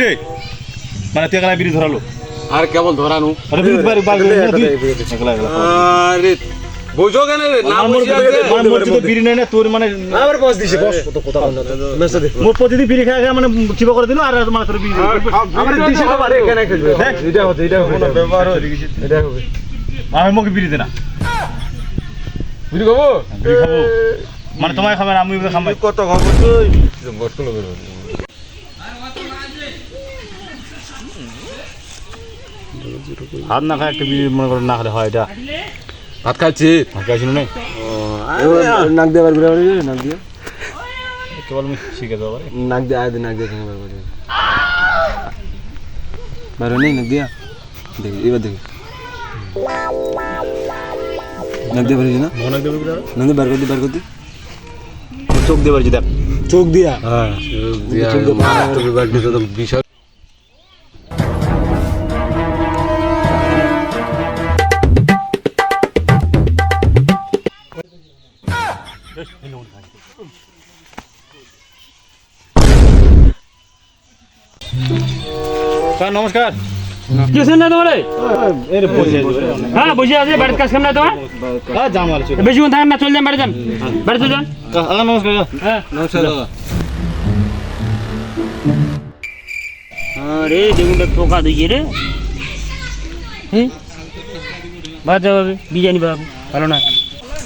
রে মানে তুই একলা বিড়ি ধরালো আর কেবল ধরানু আরে বিড়ি বার তুই একলা একলা আরে বুঝো কেন রে না বুঝি আছে মানে মোর যদি বিড়ি নেই না তোর মানে আমার বস দিছে বস কত কথা বল মেসে দে মোর প্রতিদিন বিড়ি খাই খাই মানে চিপা করে দিল আর মানে তোর বিড়ি আমার দিছে তো বারে কেন খেলবে এটা হতে এটা হবে ব্যবহার এটা হবে আমি মুখে বিড়ি দে না বুঝি গো বিড়ি খাব মানে তোমায় খাবে না আমি খাব কত খবর তুই হাত না খায় একটা বিড়ি মনে করে না খেলে হয় এটা। ভাত খাচ্ছি ফাঁকা ছিল না? নাক দিয়ে বার করে নাক দিয়ে? কেবল আমি শিখে দেবো নাক দিয়ে আয় নাক দিয়ে বার করে। বার নেই নাক দিয়া? দেখি এবার দেখি। নাক দিয়ে বার হয়েছে না? মনে দেবো নাক দিয়ে বার করে দি বার করে দি চোখ দিয়ে পারছি দেখ। চোখ দিয়া? হ্যাঁ বিশাল স্যার নমস্কার। কি হচ্ছে না তোমার? হ্যাঁ বসে আছে বাড়ির কাজ কাম না তোমার? বেশিক্ষণ থাকেন না চলে যান বাড়ি যান বাড়ি চলে যান। নমস্কার। হ্যাঁ। নমস্কার আরে দেখুন পোকা দিয়েছে রে। হ্যাঁ পাবে বিরিয়ানি পাবে ভালো না।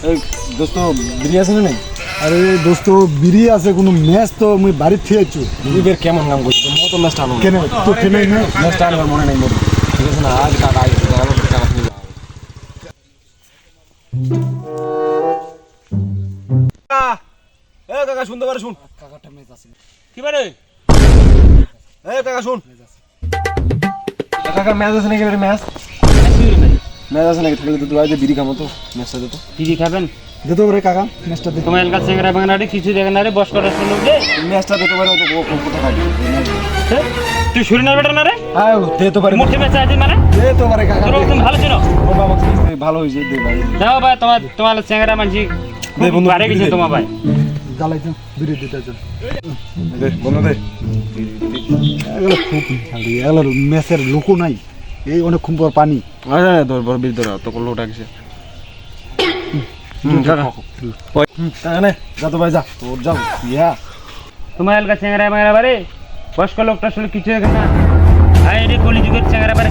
এই দোস্ত বিড়ি আছে না আরে দোস্ত বিড়ি আছে কোনো ম্যাচ তো মুই বাড়ি থেয়েছু বিড়ির কেমন নাম করছি মতো ম্যাচটা আনো কেন তো কেন না? ম্যাচটা মনে নাই মোর। ঠিক আছে না আজ কাকা আজ কাকা শুনি এ কাকা শুনতে পারে শুন। কি পারে এ কাকা শুন। কাকা ম্যাচ আছে নাকি ম্যাচ? ম্যাচ আছে নাকি? থাকলে তো তুই আজ বিড়ি খামো তো। ম্যাচটা দে তো। দিদি খাবেন? দে তো কাকা ম্যাচটা তোমার এলাকার চেঙ্গরা ভাঙনা রে কিছু দেখেন রে বস করার শুনলো যে। ম্যাচটা পারে ও কোথা হ্যাঁ? তুই শুনে না বেটা না রে? হ্যাঁ দে তো পারে। মুঠে আছে মানে? পারে কাকা তোর একদম ভালো ছিল? ও বাবা ভালো হয়েছে দে ভাই। যাও ভাই তোমার তোমার চেঙ্গরা মানছি দে বন্ধু, বাড়ে গেছে তোমার ভাই। জ্বালাই তো বিড়ি দিতে দে বন্ধ দে। এগুলো খুব খালি এগুলো ম্যাচের লোকও নাই। এই অনেকক্ষণ পর পানি। আরে তোর বড় তো লোটা কিসে কাকা কাকা নে। যা তো ভাই যা। তোর যাও তোমার এলাকার চেঙ্গরা ভাঙনা বারে বয়স্ক লোকটা আসলে কিছু না। বারে